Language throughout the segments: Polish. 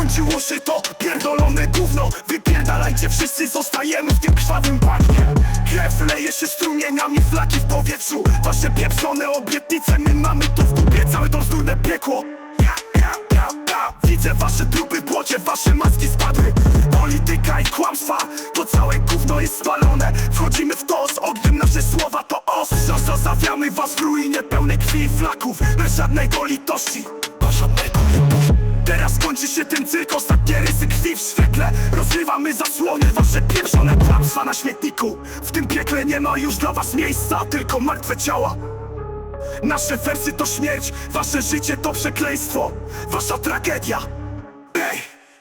Skończyło się to pierdolone gówno. Wypierdalajcie wszyscy, zostajemy w tym krwawym bagnie Krew leje się strumieniami, flaki w powietrzu. Wasze pieprzone obietnice, my mamy to w dupie. Całe to bzdurne piekło. Widzę wasze trupy w błocie, wasze maski spadły. Polityka i kłamstwa, to całe gówno jest spalone. Wchodzimy w to z ogniem, nasze słowa to ostrza Zazawiamy was w ruinie pełnej krwi i flaków Bez żadnego litości kończy się ten cyrk, ostatnie rysy krwi w świetle. Rozrywamy zasłony, wasze pieprzone kłamstwa na śmietniku. W tym piekle nie ma już dla was miejsca, tylko martwe ciała. Nasze wersy to śmierć, wasze życie to przekleństwo. Wasza tragedia. Ej,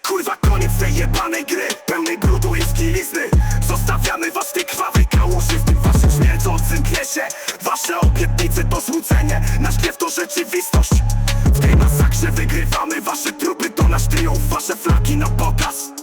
kurwa koniec tej jebanej gry. Pełnej brudu i skilizny Zostawiamy was w tej krwawej kałuży W tym waszym śmierdzącym piesie. Wasze obietnice to złudzenie. Nasz gniew to rzeczywistość Masakrze wygrywamy. Wasze trupy to nasz triumf Wasze flaki na pokaz